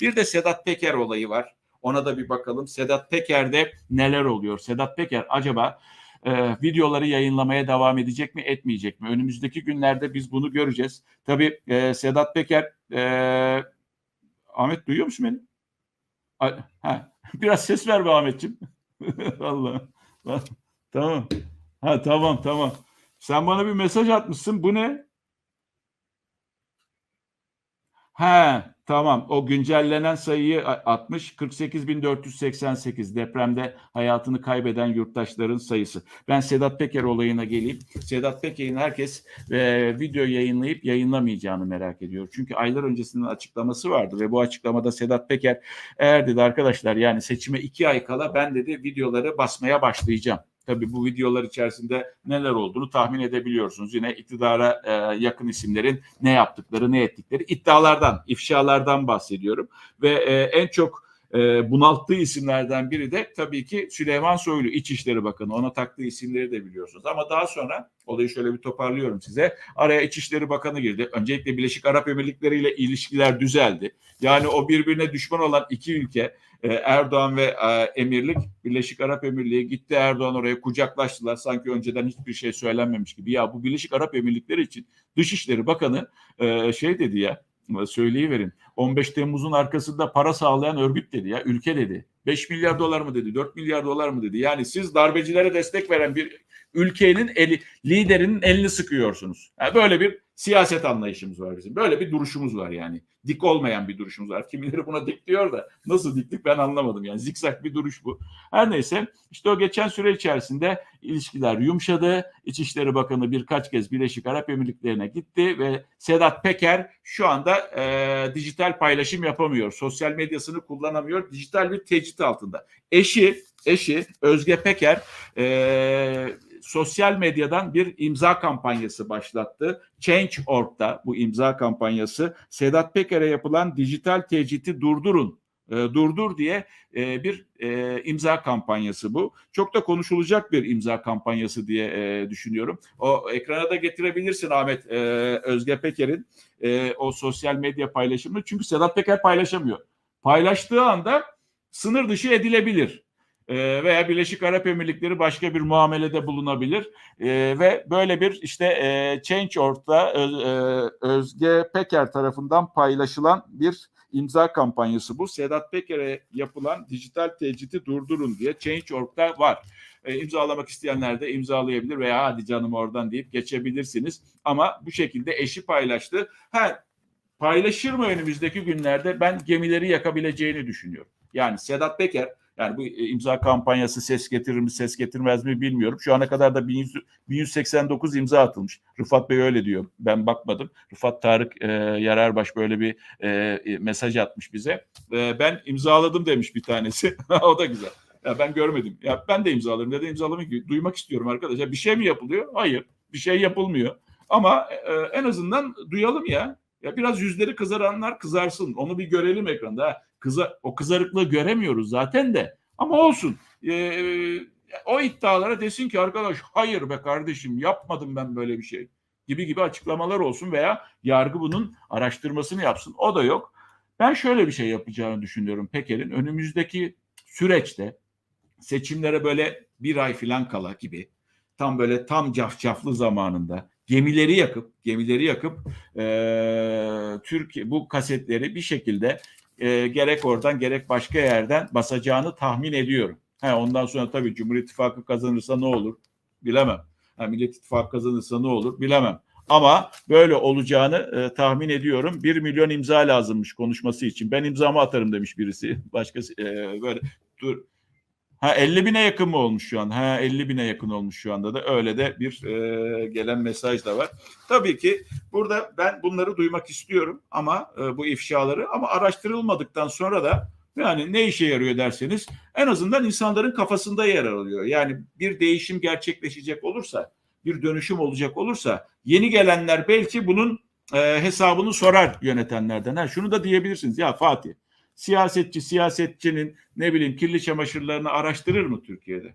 Bir de Sedat Peker olayı var. Ona da bir bakalım. Sedat Peker'de neler oluyor? Sedat Peker acaba e, videoları yayınlamaya devam edecek mi, etmeyecek mi? Önümüzdeki günlerde biz bunu göreceğiz. Tabii e, Sedat Peker, e, Ahmet duyuyor musun beni? Ha, biraz ses ver be Ahmetciğim. Allah. tamam. Ha tamam tamam. Sen bana bir mesaj atmışsın. Bu ne? He tamam o güncellenen sayıyı atmış 48.488 depremde hayatını kaybeden yurttaşların sayısı. Ben Sedat Peker olayına geleyim. Sedat Peker'in herkes e, video yayınlayıp yayınlamayacağını merak ediyor. Çünkü aylar öncesinin açıklaması vardı ve bu açıklamada Sedat Peker eğer dedi arkadaşlar yani seçime iki ay kala ben dedi videoları basmaya başlayacağım. Tabii bu videolar içerisinde neler olduğunu tahmin edebiliyorsunuz. Yine iktidara e, yakın isimlerin ne yaptıkları, ne ettikleri iddialardan, ifşalardan bahsediyorum. Ve e, en çok e, bunalttığı isimlerden biri de tabii ki Süleyman Soylu, İçişleri Bakanı. Ona taktığı isimleri de biliyorsunuz. Ama daha sonra olayı şöyle bir toparlıyorum size. Araya İçişleri Bakanı girdi. Öncelikle Birleşik Arap Emirlikleri ile ilişkiler düzeldi. Yani o birbirine düşman olan iki ülke e, Erdoğan ve e, Emirlik Birleşik Arap Emirliği gitti Erdoğan oraya kucaklaştılar. Sanki önceden hiçbir şey söylenmemiş gibi. Ya bu Birleşik Arap Emirlikleri için Dışişleri Bakanı e, şey dedi ya söyleyiverin. 15 Temmuz'un arkasında para sağlayan örgüt dedi ya ülke dedi. 5 milyar dolar mı dedi 4 milyar dolar mı dedi. Yani siz darbecilere destek veren bir ülkenin eli, liderinin elini sıkıyorsunuz. Yani böyle bir siyaset anlayışımız var bizim. Böyle bir duruşumuz var yani. Dik olmayan bir duruşumuz var. Kimileri buna dik diyor da nasıl diklik ben anlamadım. Yani zikzak bir duruş bu. Her neyse işte o geçen süre içerisinde ilişkiler yumuşadı. İçişleri Bakanı birkaç kez Birleşik Arap Emirlikleri'ne gitti ve Sedat Peker şu anda e, dijital paylaşım yapamıyor. Sosyal medyasını kullanamıyor. Dijital bir tecrit altında. Eşi, eşi Özge Peker e, sosyal medyadan bir imza kampanyası başlattı. Change.org'da bu imza kampanyası Sedat Peker'e yapılan dijital tecriti durdurun e, durdur diye e, bir e, imza kampanyası bu. Çok da konuşulacak bir imza kampanyası diye e, düşünüyorum. O ekrana da getirebilirsin Ahmet e, Özge Peker'in e, o sosyal medya paylaşımını. Çünkü Sedat Peker paylaşamıyor. Paylaştığı anda sınır dışı edilebilir e, veya Birleşik Arap Emirlikleri başka bir muamelede bulunabilir e, ve böyle bir işte e, Change.org'da Öz, e, Özge Peker tarafından paylaşılan bir imza kampanyası bu. Sedat Peker'e yapılan dijital tecriti durdurun diye Change.org'da var. E, imzalamak isteyenler de imzalayabilir veya hadi canım oradan deyip geçebilirsiniz. Ama bu şekilde eşi paylaştı. Ha, paylaşır mı önümüzdeki günlerde ben gemileri yakabileceğini düşünüyorum. Yani Sedat Peker yani bu imza kampanyası ses getirir mi ses getirmez mi bilmiyorum. Şu ana kadar da 1100, 1189 imza atılmış. Rıfat Bey öyle diyor. Ben bakmadım. Rıfat Tarık e, Yararbaş böyle bir e, mesaj atmış bize. E, ben imzaladım demiş bir tanesi. o da güzel. Ya ben görmedim. Ya ben de imzalarım. Neden imzalamayayım ki? Duymak istiyorum arkadaşlar. Bir şey mi yapılıyor? Hayır. Bir şey yapılmıyor. Ama e, en azından duyalım ya. Ya biraz yüzleri kızaranlar kızarsın. Onu bir görelim ekranda. Kıza, o kızarıklığı göremiyoruz zaten de. Ama olsun. Ee, o iddialara desin ki arkadaş hayır be kardeşim yapmadım ben böyle bir şey gibi gibi açıklamalar olsun veya yargı bunun araştırmasını yapsın. O da yok. Ben şöyle bir şey yapacağını düşünüyorum Peker'in. Önümüzdeki süreçte seçimlere böyle bir ay falan kala gibi tam böyle tam cafcaflı zamanında gemileri yakıp gemileri yakıp e, Türkiye bu kasetleri bir şekilde e, gerek oradan gerek başka yerden basacağını tahmin ediyorum. He, ondan sonra tabii Cumhur İttifakı kazanırsa ne olur bilemem. Ha, Millet İttifakı kazanırsa ne olur bilemem. Ama böyle olacağını e, tahmin ediyorum. Bir milyon imza lazımmış konuşması için. Ben imzamı atarım demiş birisi. Başkası e, böyle dur. Ha 50 bine yakın mı olmuş şu an? Ha 50 bine yakın olmuş şu anda da. Öyle de bir e, gelen mesaj da var. Tabii ki burada ben bunları duymak istiyorum ama e, bu ifşaları ama araştırılmadıktan sonra da yani ne işe yarıyor derseniz en azından insanların kafasında yer alıyor. Yani bir değişim gerçekleşecek olursa, bir dönüşüm olacak olursa yeni gelenler belki bunun e, hesabını sorar yönetenlerden. Ha, şunu da diyebilirsiniz ya Fatih siyasetçi siyasetçinin ne bileyim kirli çamaşırlarını araştırır mı Türkiye'de?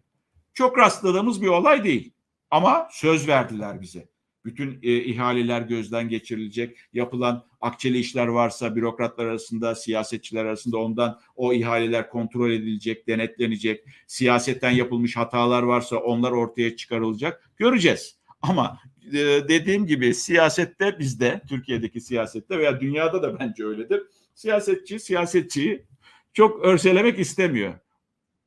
Çok rastladığımız bir olay değil. Ama söz verdiler bize. Bütün e, ihaleler gözden geçirilecek. Yapılan akçeli işler varsa bürokratlar arasında, siyasetçiler arasında ondan o ihaleler kontrol edilecek, denetlenecek. Siyasetten yapılmış hatalar varsa onlar ortaya çıkarılacak. Göreceğiz. Ama e, dediğim gibi siyasette bizde, Türkiye'deki siyasette veya dünyada da bence öyledir. Siyasetçi siyasetçiyi çok örselemek istemiyor.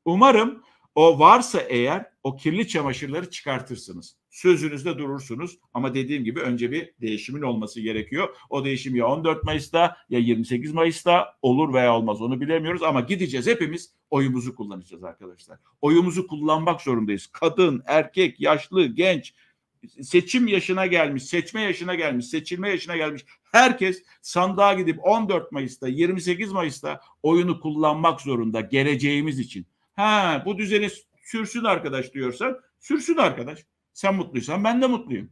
Umarım o varsa eğer o kirli çamaşırları çıkartırsınız. Sözünüzde durursunuz ama dediğim gibi önce bir değişimin olması gerekiyor. O değişim ya 14 Mayıs'ta ya 28 Mayıs'ta olur veya olmaz onu bilemiyoruz ama gideceğiz hepimiz oyumuzu kullanacağız arkadaşlar. Oyumuzu kullanmak zorundayız. Kadın, erkek, yaşlı, genç, seçim yaşına gelmiş, seçme yaşına gelmiş, seçilme yaşına gelmiş herkes sandığa gidip 14 Mayıs'ta, 28 Mayıs'ta oyunu kullanmak zorunda geleceğimiz için. Ha bu düzeni sürsün arkadaş diyorsan sürsün arkadaş. Sen mutluysan ben de mutluyum.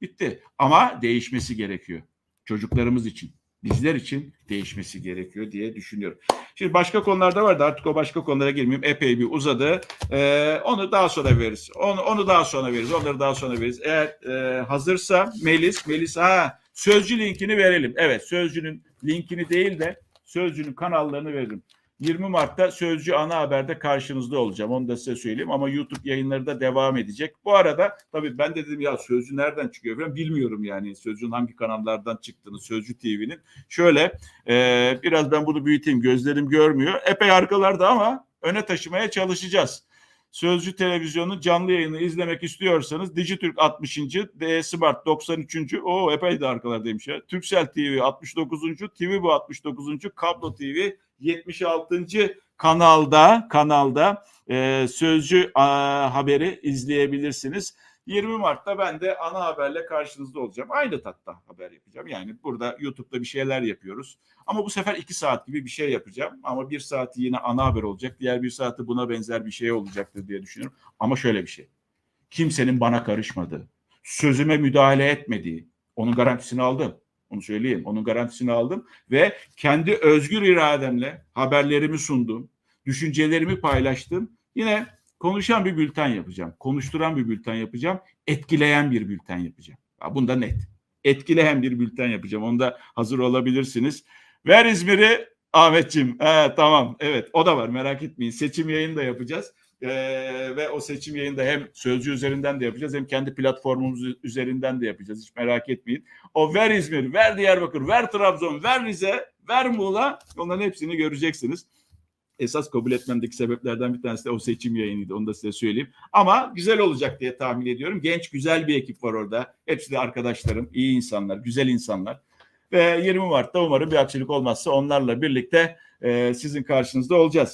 Bitti. Ama değişmesi gerekiyor. Çocuklarımız için, bizler için değişmesi gerekiyor diye düşünüyorum. Şimdi başka konularda vardı artık o başka konulara girmeyeyim. Epey bir uzadı. Ee, onu daha sonra veririz. Onu, onu daha sonra veririz. Onları daha sonra veririz. Eğer e, hazırsa Melis, Melis ha sözcü linkini verelim. Evet sözcünün linkini değil de sözcünün kanallarını veririm. 20 Mart'ta Sözcü ana haberde karşınızda olacağım. Onu da size söyleyeyim ama YouTube yayınları da devam edecek. Bu arada tabii ben de dedim ya Sözcü nereden çıkıyor falan bilmiyorum yani Sözcü'nün hangi kanallardan çıktığını Sözcü TV'nin. Şöyle e, biraz ben bunu büyüteyim gözlerim görmüyor. Epey arkalarda ama öne taşımaya çalışacağız. Sözcü Televizyonu canlı yayını izlemek istiyorsanız Dijitürk 60. D Smart 93. O epey de arkalardaymış ya. Turkcell TV 69. TV bu 69. Kablo TV 76. kanalda kanalda e, Sözcü a, haberi izleyebilirsiniz. 20 Mart'ta ben de ana haberle karşınızda olacağım. Aynı tatta haber yapacağım. Yani burada YouTube'da bir şeyler yapıyoruz. Ama bu sefer iki saat gibi bir şey yapacağım. Ama bir saati yine ana haber olacak. Diğer bir saati buna benzer bir şey olacaktır diye düşünüyorum. Ama şöyle bir şey. Kimsenin bana karışmadığı, sözüme müdahale etmediği, onun garantisini aldım. Onu söyleyeyim. Onun garantisini aldım ve kendi özgür irademle haberlerimi sundum. Düşüncelerimi paylaştım. Yine konuşan bir bülten yapacağım. Konuşturan bir bülten yapacağım. Etkileyen bir bülten yapacağım. Ya Bunda net. Etkileyen bir bülten yapacağım. Onda hazır olabilirsiniz. Ver İzmir'i Ahmetciğim. He, tamam. Evet o da var merak etmeyin. Seçim yayını da yapacağız. Ee, ve o seçim yayını da hem sözcü üzerinden de yapacağız hem kendi platformumuz üzerinden de yapacağız. Hiç merak etmeyin. O ver İzmir, ver Diyarbakır, ver Trabzon, ver Rize, ver Muğla. Onların hepsini göreceksiniz. Esas kabul etmemdeki sebeplerden bir tanesi de o seçim yayınıydı. Onu da size söyleyeyim. Ama güzel olacak diye tahmin ediyorum. Genç güzel bir ekip var orada. Hepsi de arkadaşlarım, iyi insanlar, güzel insanlar. Ve 20 Mart'ta umarım bir aksilik olmazsa onlarla birlikte e, sizin karşınızda olacağız.